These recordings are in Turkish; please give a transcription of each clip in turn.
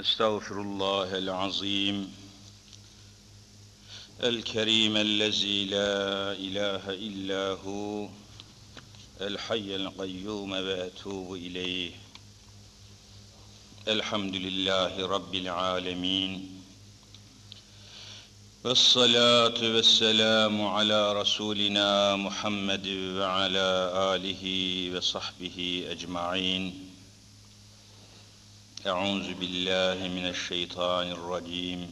استغفر الله العظيم الكريم الذي لا إله إلا هو الحي القيوم وأتوب إليه الحمد لله رب العالمين والصلاة والسلام على رسولنا محمد وعلى آله وصحبه أجمعين أعوذ بالله من الشيطان الرجيم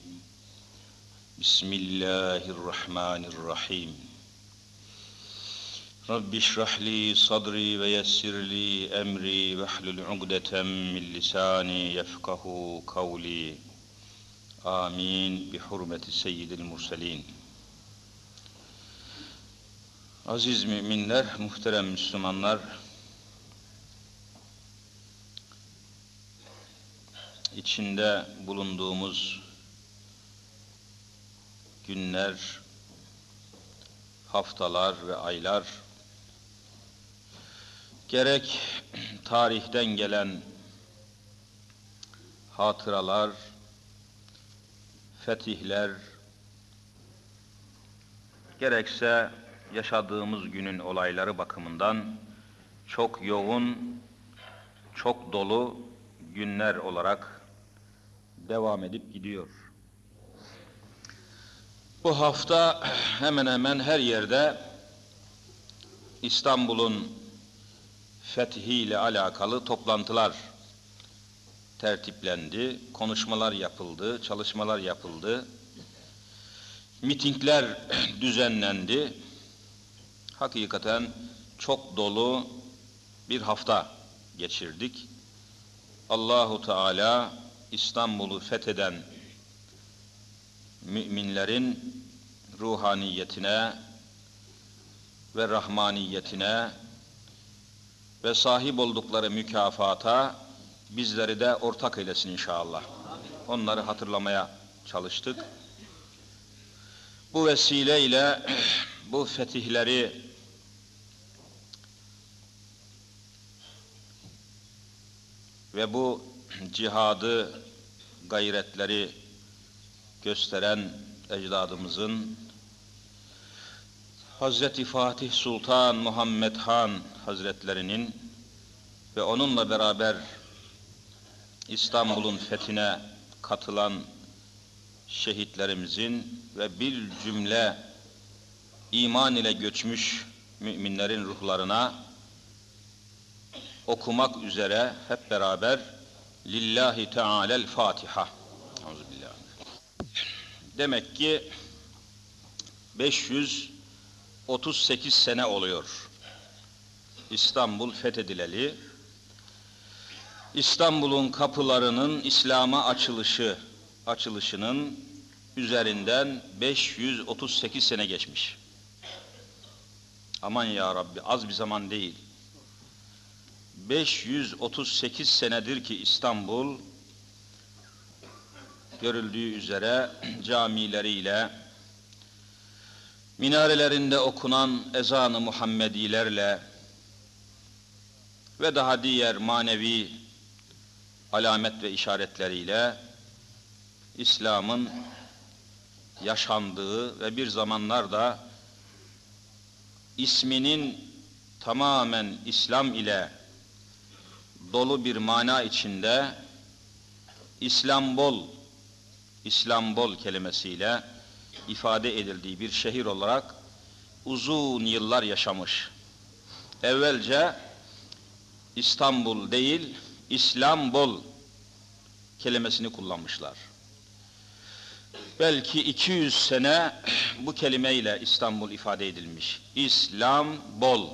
بسم الله الرحمن الرحيم رب اشرح لي صدري ويسر لي أمري واحلل عقدة من لساني يفقه قولي آمين بحرمة سيد المرسلين Aziz müminler, muhterem Müslümanlar, içinde bulunduğumuz günler, haftalar ve aylar gerek tarihten gelen hatıralar, fetihler, gerekse yaşadığımız günün olayları bakımından çok yoğun, çok dolu günler olarak devam edip gidiyor. Bu hafta hemen hemen her yerde İstanbul'un fethiyle alakalı toplantılar tertiplendi, konuşmalar yapıldı, çalışmalar yapıldı, mitingler düzenlendi. Hakikaten çok dolu bir hafta geçirdik. Allahu Teala İstanbul'u fetheden müminlerin ruhaniyetine ve rahmaniyetine ve sahip oldukları mükafata bizleri de ortak eylesin inşallah. Onları hatırlamaya çalıştık. Bu vesileyle bu fetihleri ve bu cihadı, gayretleri gösteren ecdadımızın Hazreti Fatih Sultan Muhammed Han Hazretlerinin ve onunla beraber İstanbul'un fethine katılan şehitlerimizin ve bir cümle iman ile göçmüş müminlerin ruhlarına okumak üzere hep beraber Lillahi Teala'l Fatiha. Euzubillah. Demek ki 538 sene oluyor. İstanbul fethedileli. İstanbul'un kapılarının İslam'a açılışı açılışının üzerinden 538 sene geçmiş. Aman ya Rabbi az bir zaman değil. 538 senedir ki İstanbul görüldüğü üzere camileriyle minarelerinde okunan ezanı Muhammedilerle ve daha diğer manevi alamet ve işaretleriyle İslam'ın yaşandığı ve bir zamanlar da isminin tamamen İslam ile dolu bir mana içinde İslambol, İslambol kelimesiyle ifade edildiği bir şehir olarak uzun yıllar yaşamış. Evvelce İstanbul değil, İslambol kelimesini kullanmışlar. Belki 200 sene bu kelimeyle İstanbul ifade edilmiş. İslam bol.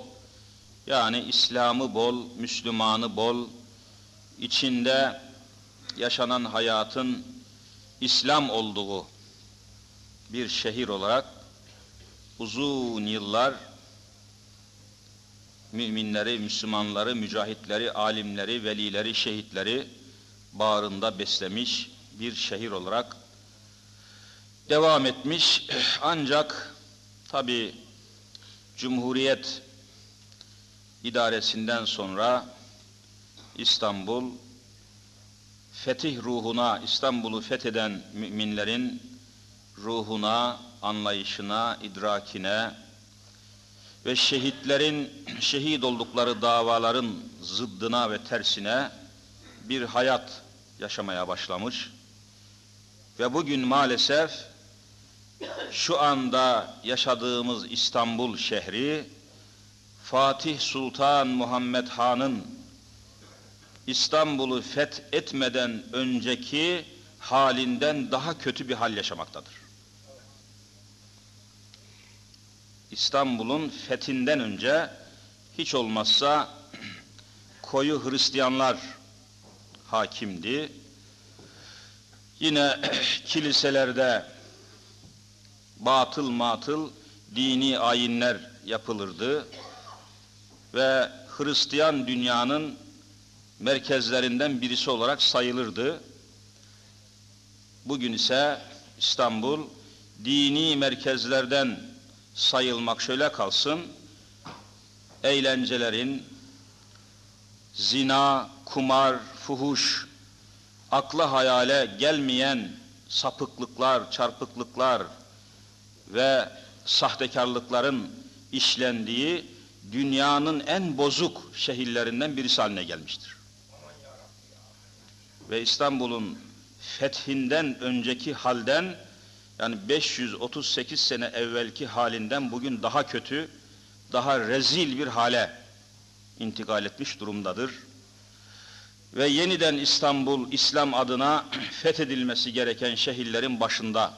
Yani İslam'ı bol, Müslümanı bol, içinde yaşanan hayatın İslam olduğu bir şehir olarak uzun yıllar müminleri, Müslümanları, mücahitleri, alimleri, velileri, şehitleri bağrında beslemiş bir şehir olarak devam etmiş. Ancak tabi Cumhuriyet idaresinden sonra İstanbul fetih ruhuna, İstanbul'u fetheden müminlerin ruhuna, anlayışına, idrakine ve şehitlerin şehit oldukları davaların zıddına ve tersine bir hayat yaşamaya başlamış. Ve bugün maalesef şu anda yaşadığımız İstanbul şehri Fatih Sultan Muhammed Han'ın İstanbul'u fethetmeden önceki halinden daha kötü bir hal yaşamaktadır. İstanbul'un fethinden önce hiç olmazsa koyu Hristiyanlar hakimdi. Yine kiliselerde batıl matıl dini ayinler yapılırdı ve Hristiyan dünyanın merkezlerinden birisi olarak sayılırdı. Bugün ise İstanbul dini merkezlerden sayılmak şöyle kalsın. Eğlencelerin, zina, kumar, fuhuş, akla hayale gelmeyen sapıklıklar, çarpıklıklar ve sahtekarlıkların işlendiği dünyanın en bozuk şehirlerinden birisi haline gelmiştir. Ve İstanbul'un fethinden önceki halden yani 538 sene evvelki halinden bugün daha kötü, daha rezil bir hale intikal etmiş durumdadır. Ve yeniden İstanbul İslam adına fethedilmesi gereken şehirlerin başında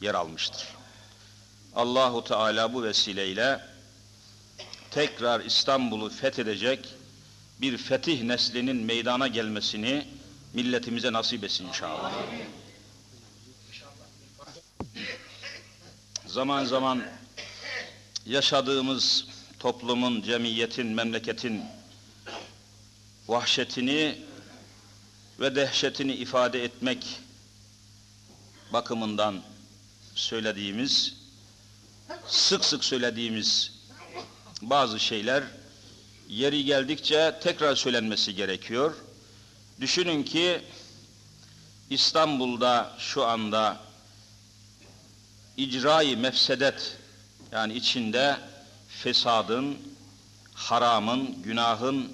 yer almıştır. Allahu Teala bu vesileyle tekrar İstanbul'u fethedecek bir fetih neslinin meydana gelmesini milletimize nasip etsin inşallah. Zaman zaman yaşadığımız toplumun, cemiyetin, memleketin vahşetini ve dehşetini ifade etmek bakımından söylediğimiz, sık sık söylediğimiz bazı şeyler yeri geldikçe tekrar söylenmesi gerekiyor. Düşünün ki İstanbul'da şu anda icrai mefsedet yani içinde fesadın, haramın, günahın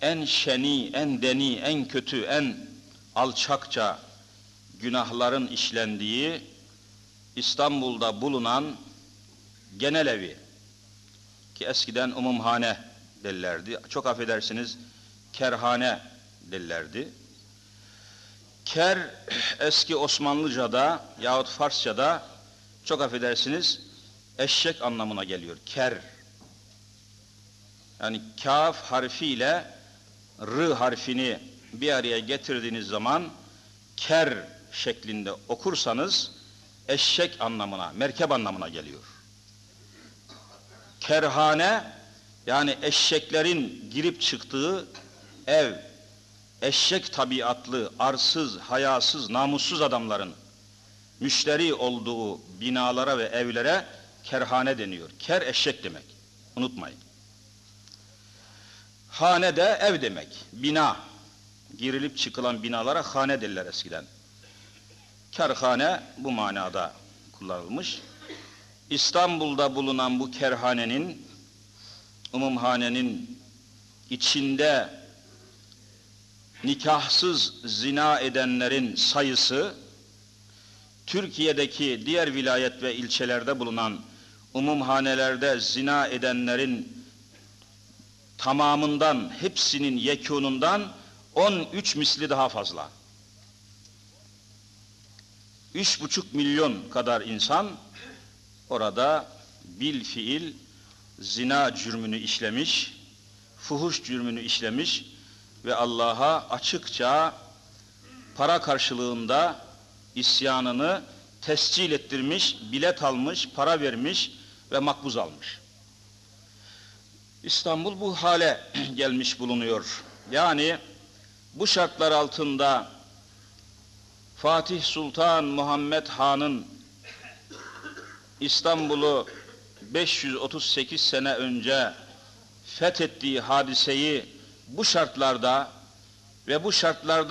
en şeni, en deni, en kötü, en alçakça günahların işlendiği İstanbul'da bulunan genel evi ki eskiden umumhane derlerdi. Çok affedersiniz kerhane derlerdi. Ker eski Osmanlıca'da yahut Farsça'da çok affedersiniz eşek anlamına geliyor. Ker. Yani kaf harfiyle r harfini bir araya getirdiğiniz zaman ker şeklinde okursanız eşek anlamına, merkep anlamına geliyor. Kerhane yani eşeklerin girip çıktığı ev, eşek tabiatlı, arsız, hayasız, namussuz adamların müşteri olduğu binalara ve evlere kerhane deniyor. Ker eşek demek. Unutmayın. Hane de ev demek. Bina. Girilip çıkılan binalara hane derler eskiden. Kerhane bu manada kullanılmış. İstanbul'da bulunan bu kerhanenin, umumhanenin içinde nikahsız zina edenlerin sayısı Türkiye'deki diğer vilayet ve ilçelerde bulunan umumhanelerde zina edenlerin tamamından, hepsinin yekunundan 13 misli daha fazla. Üç buçuk milyon kadar insan orada bil fiil zina cürmünü işlemiş, fuhuş cürmünü işlemiş ve Allah'a açıkça para karşılığında isyanını tescil ettirmiş, bilet almış, para vermiş ve makbuz almış. İstanbul bu hale gelmiş bulunuyor. Yani bu şartlar altında Fatih Sultan Muhammed Han'ın İstanbul'u 538 sene önce fethettiği hadiseyi bu şartlarda ve bu şartlardaki